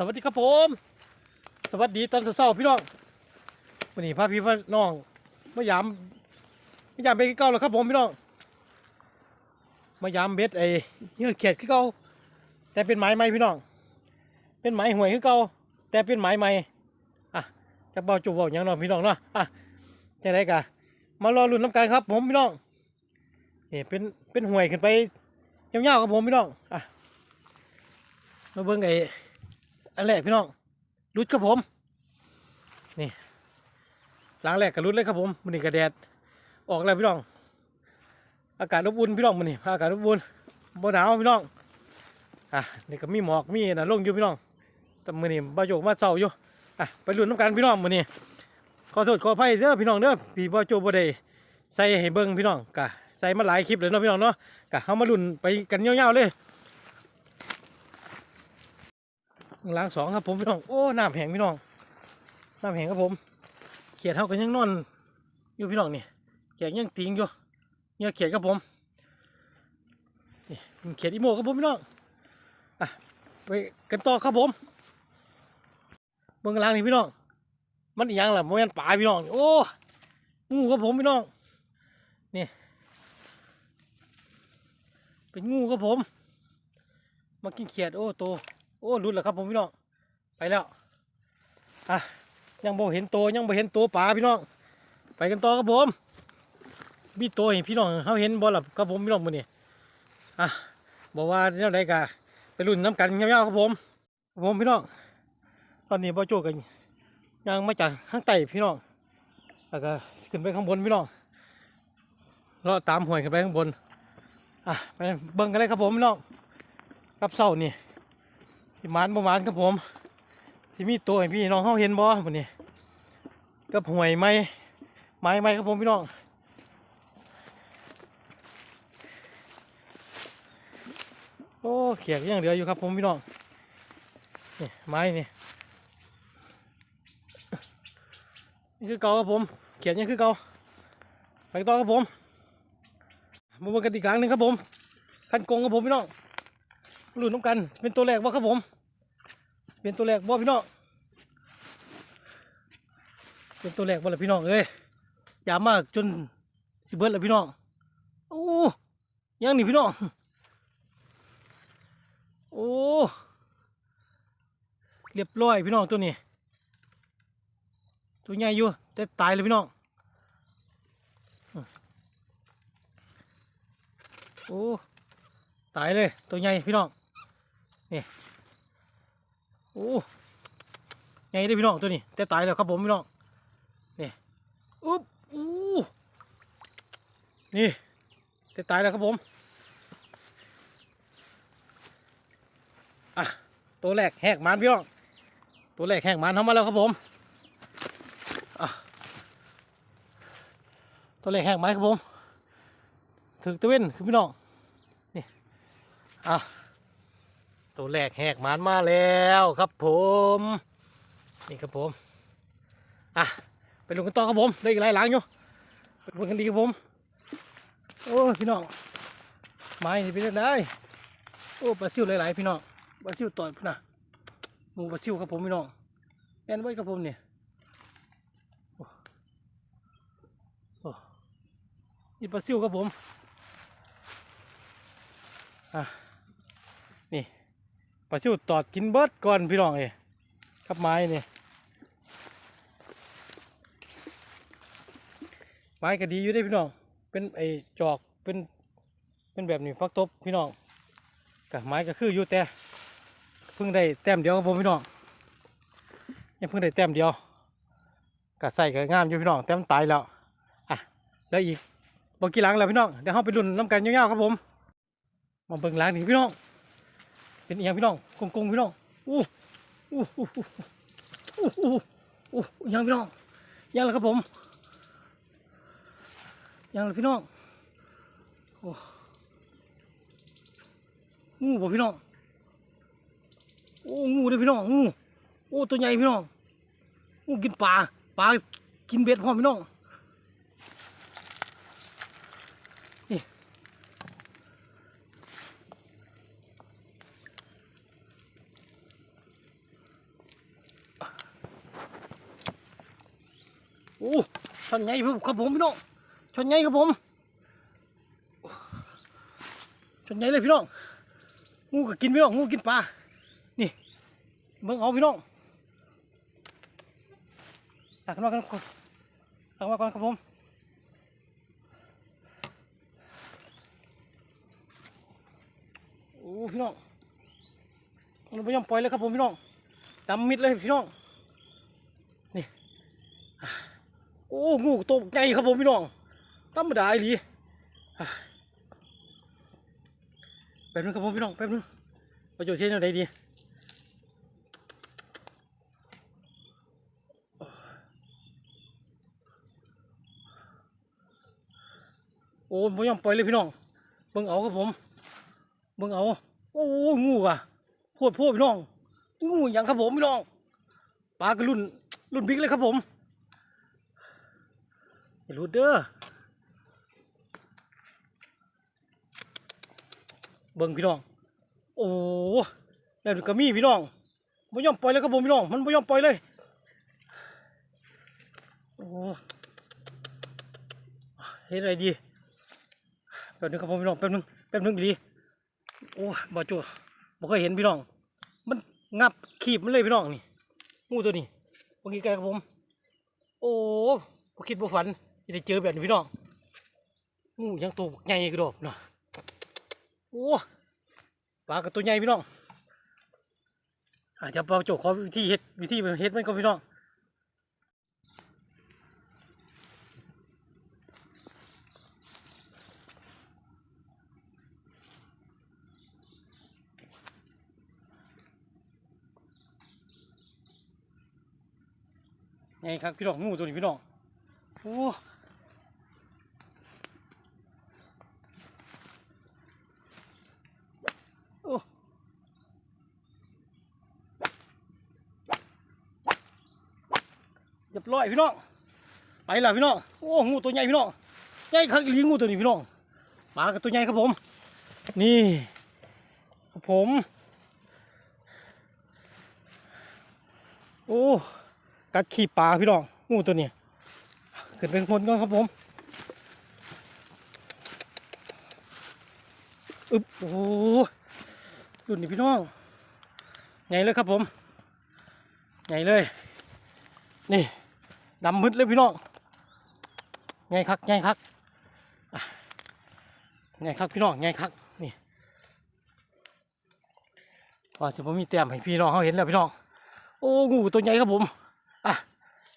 สวัสดีครับผม สวัสดีตอนเช้าๆพี่น้องวันนี้พาพี่พ่อน้องมายามมายามเบ็ดคือเก่าแล้วครับผมพี่น้องมายามเบ็ดไอ้เนื้อเขียดคือเก่าแต่เป็นไม้ใหม่พี่น้อง เป็นไม้ห่วยคือเก่าแต่เป็นไม้ใหม่อะจะเบาจุบเบาอย่างน้องพี่น้องเนาะอะจะได้กะมารอลุ้นน้ำกันครับ ผมพี่น้องนี่เป็นเป็นห่วยขึ้นไปยาวๆครับผมพี่น้องอะมาเบิ่งไอ้ อันแรกพี่น้องรุดครับผม นี่ล้างแรกกับรุดเลยครับผมมันนี่กระแดด ออกแล้วพี่น้อง อากาศอบอุ่นพี่น้องมันนี่อากาศอบอุ่นบ่หนาวพี่น้อง อะนี่ก็มีหมอกมีนะลงอยู่พี่น้อง แต่มันนี่บาโยกมาเศร้าอยู่ อะไปลุ้นน้ำกันพี่น้องมันนี่ขอโทษขออภัยเด้อพี่น้องเด้อพี่บาโจบ่ได้ใส่ให้เบิ่งพี่น้องกะใส่มาหลายคลิปเลยเนาะพี่น้องเนาะกะเฮามาลุ้นไปกันยาวๆเลย ล้างสองครับผมพี่น้องโอ้น้ำแห้งพี่น้องน้ำแห้งครับผมเขียดเท่ากันยังนอนอยู่พี่น้องนี่เขียดยังติงอยู่เนี่ยเขียดครับผมนี่เขียดอีโมครับผมพี่น้องอะไปกันต่อครับผมเบื้องล่างนี่พี่น้องมันอีหยังล่ะมันเป็นป่าพี่น้องโอ้งูครับผมพี่น้องนี่เป็นงูครับผมมากินเขียดโอ้โต โอ้หลุดแล้วครับผมพี่น้องไปแล้วอะยังบ่เห็นตัวยังบ่เห็นตัวปลาพี่น้องไปกันต่อครับผมมีตัวให้พี่น้องเขาเห็นบ่หล่ะครับผมพี่น้องมือนี้อะบอกว่าแนวใดกะไปรุ่นน้ำกันยาวๆครับผมผมพี่น้องตอนนี้บ่โจกันยังมาจากข้างใต้พี่น้องแล้วก็ขึ้นไปข้างบนพี่น้องเลาตามห้วยขึ้นไปข้างบนอะไปเบิ่งกันเลยครับผมพี่น้องกับเสานี่ สิมานประมาณครับผมสิมีตัวให้พี่น้องเขาเห็นบ่วันนี้กับห่วยไม้ไม้ไม้ครับผมพี่น้องโอ้เขียกยังเหลืออยู่ครับผมพี่น้องนี่ไม้นี่นี่คือเก่าครับผม เขียนยังคือเก่าไปต่อครับผมมาบิ่งกันอีกครั้งหนึ่งครับผมคันโกงครับผมพี่น้อง ลุ้นน้ำกัน เป็นตัวแรกว่ครับผม เป็นตัวแรกว่พี่น้อง เป็นตัวแรกว่ละพี่น้องเอ้ยอย่ามากจนสิเบิดละพี่น้อง โอ้ยังนี่พี่น้อง โอ้ เรียบร้อยพี่น้องตัวนี้ ตัวใหญ่อยู่แต่ตายเลยพี่น้อง โอ้ ตายเลยตัวใหญ่พี่น้อง นี่โอ้ใหญ่เลยพี่น้องตัวนี้แต่ตายแล้วครับผมพี่น้องนี่อุ๊บอู้นี่แต่ตายแล้วครับผมอะตัวแรกแหกมันพี่น้องตัวแรกแหกมันเข้ามาแล้วครับผมอะตัวแรกแหกมันครับผมถึกตะเว้นคือพี่น้องนี่อะ ตัวแรกแหกหมานมาแล้วครับผม นี่ครับผม อะไปลงกันต่อครับผมได้อีกหลายหลังอยู่ไปลงกันดีครับผม โอ้พี่น้องไม้นี่เป็นยังไงโอ้ปลาซิวหลายๆพี่น้องปลาซิวต่อดพุ่นนะหมูปลาซิวครับผมพี่น้องแอนไว้ครับผมเนี่ยโอ้โอ้นี่ปลาซิวครับผมอะนี่ ปลาชิวตอดกินเบิดก่อนพี่น้องเอ้ยครับไม้นี่ไม้ก็ดีอยู่ได้พี่น้อง เป็นไอ้จอกเป็นเป็นแบบนี้ฟักตบพี่น้องกับไม้ก็คืออยู่แต่เพิ่งได้แต้มเดียวครับผมพี่น้องยังเพิ่งได้แต้มเดียวกัใส่ก็งามอยู่พี่น้องแต่มันตายแล้วอะแล้วอีกบกี่หลังแล้วพี่น้องเดี๋ยวเราไปรุ่นน้ำกันยาวๆครับผมมาเบิ่งหล้างนี่พี่น้อง เป็นอีหยังพี่น้องกงกงพี่น้องอู้อู้อู้อู้อู้อู้ยังพี่น้องยังแล้วครับผมยังแล้วพี่น้องโอ้งูบ่พี่น้องโอ้งูเด้อพี่น้องงูโอ้ตัวใหญ่พี่น้องงูกินปลาปลากินเบ็ดพร้อพี่น้อง โอ้ชนใหญ่ครับผมพี่น้องชนใหญ่ครับผมชนใหญ่เลยพี่น้องงูก็กินพี่น้องงูกินปลานี่เบิ่งเอาพี่น้องตักมากันก่อนตักมาก่อนครับผมโอ้พี่น้องมันไม่ยอมปล่อยเลยครับผมพี่น้องดำมิดเลยพี่น้อง โอ้งูตัวใหญ่ครับผมพี่น้องธรรมดาอีหลีอ่แป๊บนึงครับผมพี่น้องแป๊บนึงประโยชน์เช่นอะไรดีโอ้ไม่ยอมปล่อยเลยพี่น้องเบิ่งเอาครับผมเบิ่งเอาโอ้งูอะโพดโพดพี่น้องงูอย่างครับผมพี่น้องปลากระรุ่นรุ่นบิ๊กเลยครับผม อย่าหลุดเด้อเบิ่งพี่น้อง โอ้แล้วก็มีพี่น้องไม่ยอมปล่อยเลยครับผมพี่น้อง มันไม่ยอมปล่อยเลย โอ้เฮ็ดอะไรดีแป๊บนึงครับผมพี่น้องแป๊บนึงแป๊บนึงอีโอ้บ่จัวบ่เคยเห็นพี่น้อง มันงับขีบมันเลยพี่น้องนี่งูตัวนี้บางทีไกลครับผม โอ้บ่คิดบ่ฝัน จะได้เจอแบบนี้พี่น้องงูยังตัวใหญ่กระโดดเนาะโอ้ปลากับตัวใหญ่พี่น้องอาจจะเปาโจกขอวิธีเฮ็ดวิธีเฮ็ดมันก็พี่น้องไงครับพี่น้องงูตัวนี้พี่น้องโอ้ เรียบร้อยพี่น้องไปแล้วพี่น้องโอ้งูตัวใหญ่พี่น้องใหญ่ครับลีงูตัวนี้พี่น้องปลากับตัวใหญ่ครับผม นี่ครับผมโอ้กัดขี่ปลาพี่น้องงูตัวนี้ขึ้นเป็นคนก่อนครับผมอึบโอ้ดุนนี่พี่น้องใหญ่เลยครับผมใหญ่เลย นี่ ดำมืดเลยพี่น้องใหญ่คักใหญ่คักอะใหญ่คักพี่น้องใหญ่คักนี่ว่าสิผมมีแต้มให้พี่น้องเขาเห็นแล้วพี่น้องโอ้งูตัวใหญ่ครับผมอะ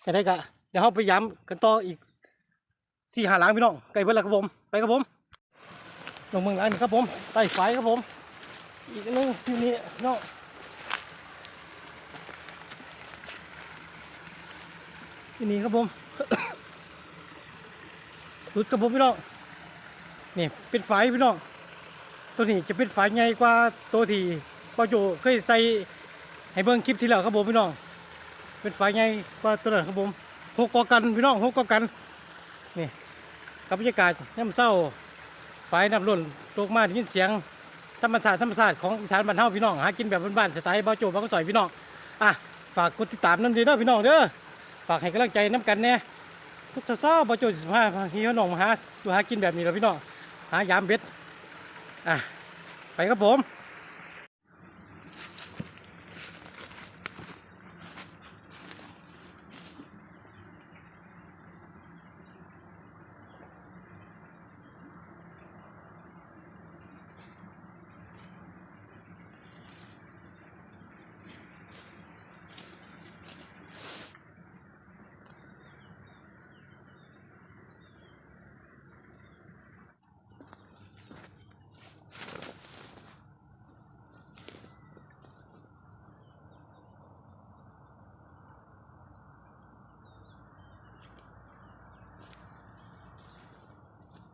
จะได้กะเดี๋ยวเราไปย้ำกันต่ออีกสี่หาหลังพี่น้องไกลเบิดแล้วครับผมไปครับผมลงเมืองร้านนี่ครับผมใต้ไฟครับผม อีกนึงที่นี่พี่น้อง ที่นี่ครับผมสุดครับผมพี่น้องนี่เป็นไฟพี่น้องตัวนี้จะเป็นไฟใหญ่กว่าตัวที่พ่อโจเคยใส่ให้เบิ่งคลิปที่แล้วครับผมพี่น้องเป็นไฟใหญ่กว่าตัวนั้นครับผมหกกอกันพี่น้องหกกอกันนี่กับบรรยากาศย่ำเศร้าไฟน้ำล้นตกมาได้ยินเสียงธรรมชาติธรรมชาติของอีสานบ้านเฮาพี่น้องหากินแบบบ้านๆสไตล์บ้าโจบ้าก็สอยพี่น้องอะฝากกดติดตามน้ำดีเด้อพี่น้องเด้อ ฝากให้กำลังใจน้ำกันเนี่ยทุกเช้าๆบ้าโจสิบห้าพี่น้องมาหาดูหากินแบบนี้แล้วพี่น้องหายามเบ็ดอะไปครับผม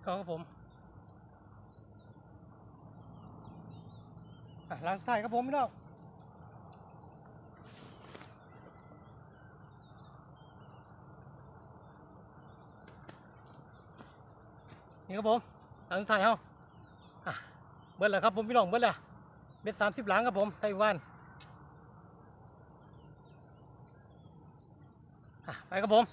ครับผมล้างใส่ครับผมพี่น้องนี่ครับผมล้างใส่เฮาเบิดแล้วครับผมพี่น้องเบิดแล้วเบ็ดสามสิบหลังครับผมไต้หวันไปครับผม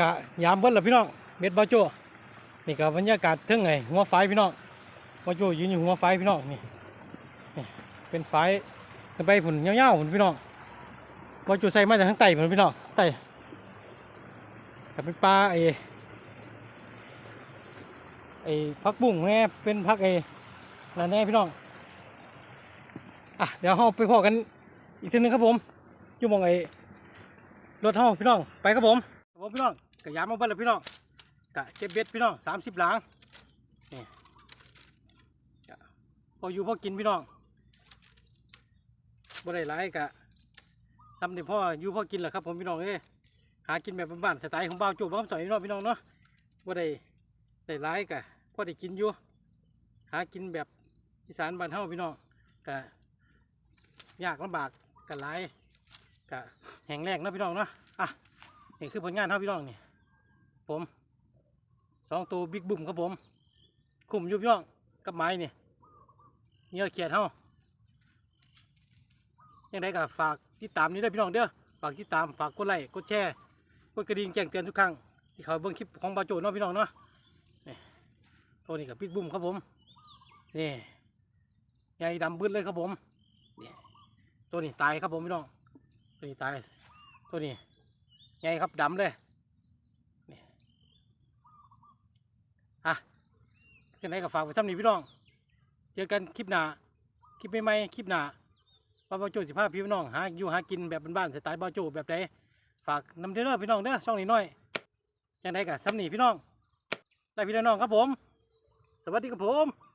กะยามเบิ้ลละพี่น้องเบ็ดบาโจนี่ก็บบรรยากาศทึ่งไงหัวไฟพี่น้องบาโจยืนอยู่หัวไฟพี่น้องนี่นี่เป็นไฟขึ้นไปผุนเงาวๆผุนพี่น้องบาโจใส่มาจากข้งใต้ผุนพี่น้องใต้กับเป็นปลาไอ้ไอ้พักบุ้งแน่เป็นพักไอ้อะไรแน่พี่น้องอะเดี๋ยวเราไปพอกันอีกทีหนึงครับผมอยู่มองไอ้รถเฮาพี่น้องไปครับผมครับผมพี่น้อง กะยามมาเบิ้ลแล้วพี่น้องกะเจ็บเบ็ดพี่น้องสามสิบหลังนี่กะพออยู่พอกินพี่น้องบ่ได้หลายกะทำนี่พ่ออยู่พอกินแหละครับผมพี่น้องเอ้หากินแบบบ้านๆสไตล์ของบ่าวจูบบ้าวสอยพี่น้องพี่น้องเนาะบ่ได้ได้หลายกะพ่อได้กินอยู่หากินแบบอีสานบ้านเฮาพี่น้องกะยากลำบากกะหลายกะแห้งแรกเนาะพี่น้องเนาะอะนี่คือผลงานเฮาพี่น้องนี่ ผมสองตัวบิ๊กบุ้มครับผม คุมยู่พี่องกับไม้นี่เนื้อเขียดเฮายังไงก็ฝากติดตามนี้ด้วยพี่น้องเด้อฝากติดตามฝากกดไลค์กดแชร์กดกระดิ่งแจ้งเตือนทุกครั้งที่เขาเบิ่งคลิปของบาโจเนาะพี่น้องเนาะนี่ตัวนี้กับบิ๊กบุ้มครับผมนี่ใหญ่ดำบึ้ดเลยครับผมตัวนี้ตายครับผมพี่น้องตัวนี้ตายตัวนี้ใหญ่ครับดำเลย อะยังไงก็ฝากไว้ทำนี่พี่น้อง เจอกันคลิปหน้า คลิปใหม่ๆคลิปหน้าป้าบ้าโจสิภาพี่น้องหาอยู่หากินแบบบ้านๆสไตล์บ้าโจแบบใดฝากนำเด้อพี่น้องเด้อช่องนี้น้อยจังไดก็สำนีพี่น้องได้พี่น้องครับผม สวัสดีครับผม